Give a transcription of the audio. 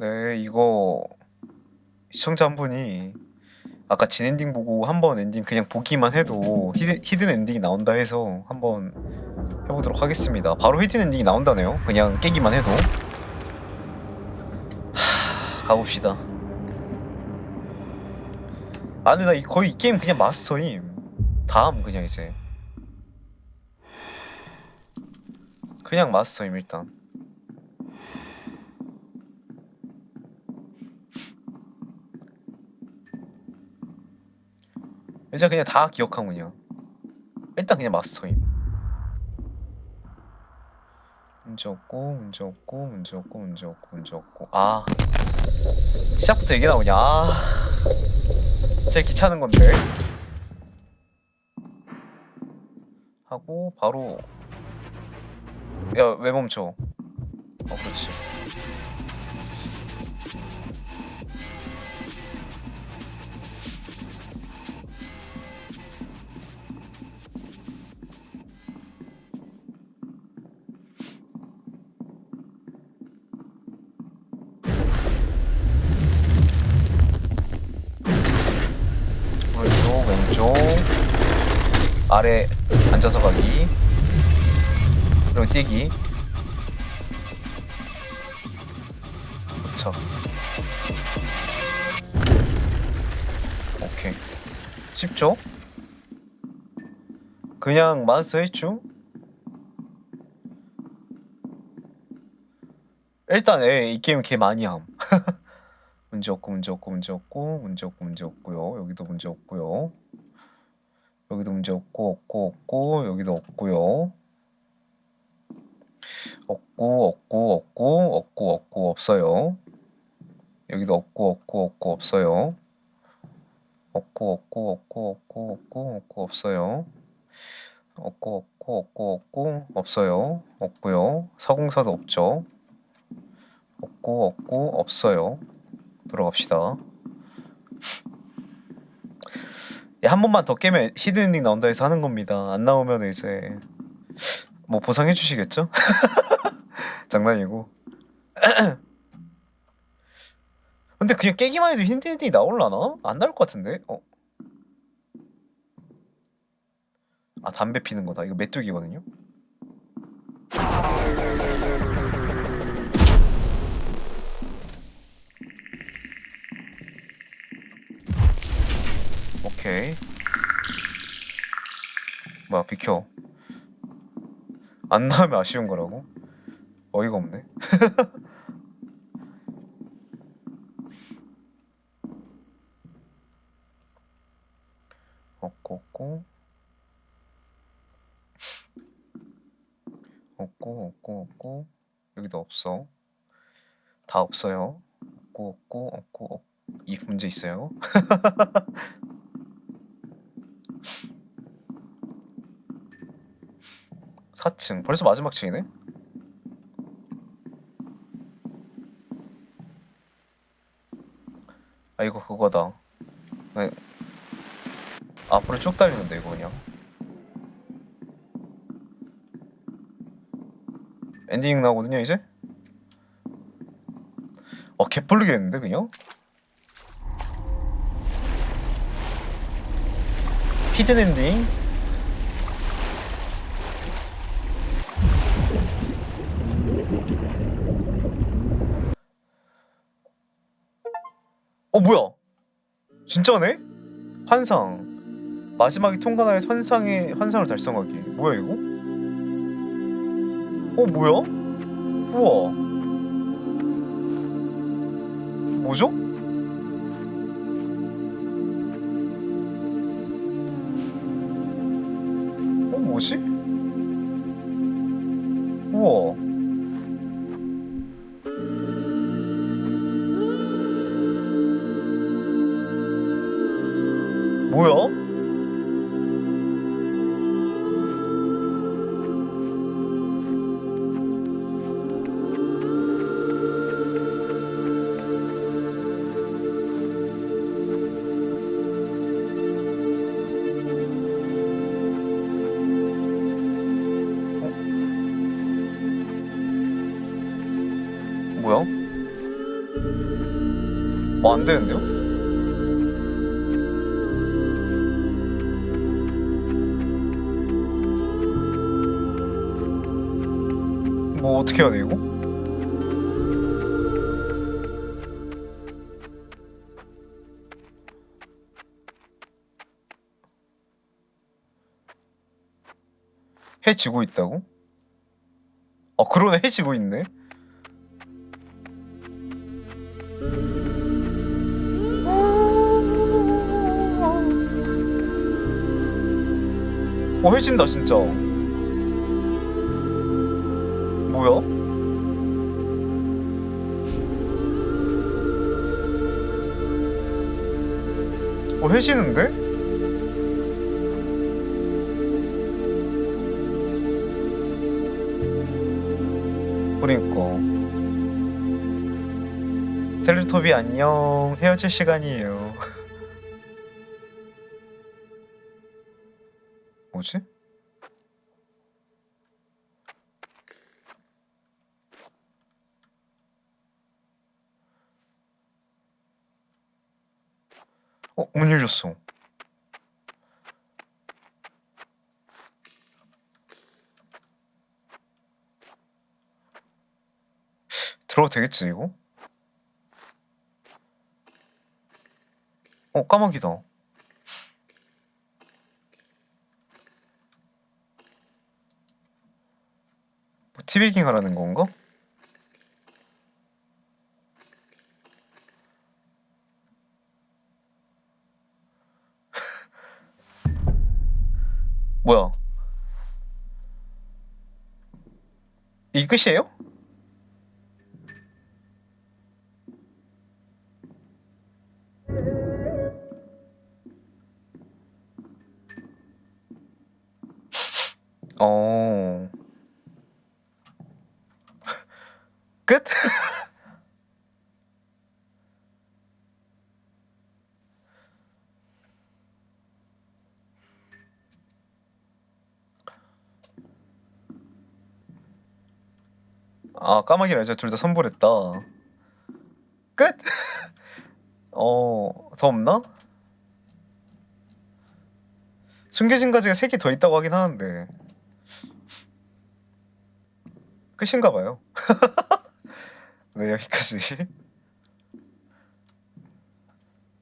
네, 이거 시청자 한 분이 아까 진 엔딩 보고 한 번 엔딩 그냥 보기만 해도 히든, 히든 엔딩이 나온다 해서 한번 해보도록 하겠습니다. 바로 히든 엔딩이 나온다네요. 그냥 깨기만 해도. 하, 가봅시다. 아 근데 나 이- 거의 이 게임 그냥 마스터임. 다음 그냥 이제. 그냥 마스터임 일단. 일단 그냥 다 기억하고 그냥 일단 그냥 마스터임. 문제 없고 문제 없고 문제 없고 문제 없고 문제 없고. 아. 시작부터 얘기 나오냐? 아. 제일 귀찮은 건데. 하고 바로. 야 왜 멈춰? 어 그렇지 아래 앉아서 가기 그리고 뛰기 도착 오케이 쉽죠? 그냥 마스터 했죠? 일단 에, 이 게임 개 많이 함 문제 없고 문제 없고 문제 없고 문제 없고 문제 없고요. 여기도 문제 없고요. 여기도 문제 없고 없고 없고 여기도 없고요. 없고 없고 없고 없고 없고 없어요. 여기도 없고 없고 없고 없어요. 없고 없고 없고 없고 없고 없고 없어요. 없고 없고 없고 없고 없어요. 없고요. 서공사도 없죠. 없고 없고 없어요. 돌아갑시다. 예, 한 번만 더 깨면 히든 엔딩 나온다 해서 하는 겁니다. 안 나오면 이제 뭐 보상해 주시겠죠? 장난이고. 근데 그냥 깨기만 해도 엔딩이 나올라나? 안 나올 것 같은데? 어? 아 담배 피는 거다. 이거 메뚜기거든요. 오케이. 뭐야 비켜. 안 나오면 아쉬운 거라고? 어이가 없네. 없고 없고 없고 없고 없고 여기도 없어. 다 없어요. 없고 없고 없고 없. 이 문제 있어요. 사층 벌써 마지막 층이네? 아 이거 그거다 네. 앞으로 쭉 달리는데 이거 그냥 엔딩 나오거든요 이제? 어 개뿔르겠는데 그냥? 히든 엔딩 어 뭐야? 진짜네? 환상 마지막에 통과하여 환상의 환상을 달성하기 뭐야 이거? 어 뭐야? 우와 뭐죠? 어 뭐지? 우와 어, 안 되는데요? 뭐 어떻게 해야 돼 이거? 해 지고 있다고? 아 그러네 해 지고 있네 어 해진다 진짜 뭐야? 어 해지는데? 그러니까 텔레토비 안녕 헤어질 시간이에요 뭐지? 어, 문 열렸어. 들어도 되겠지, 이거? 어, 까마귀다. 티베깅 하라는 건가? 뭐야? 이 끝이에요? 어. 끝? 아 까마귀랑 여자 둘다 선물했다. 끝? 어, 더 없나? 숨겨진 가지가 3개 더 있다고 하긴 하는데 끝인가 봐요. 네 여기까지.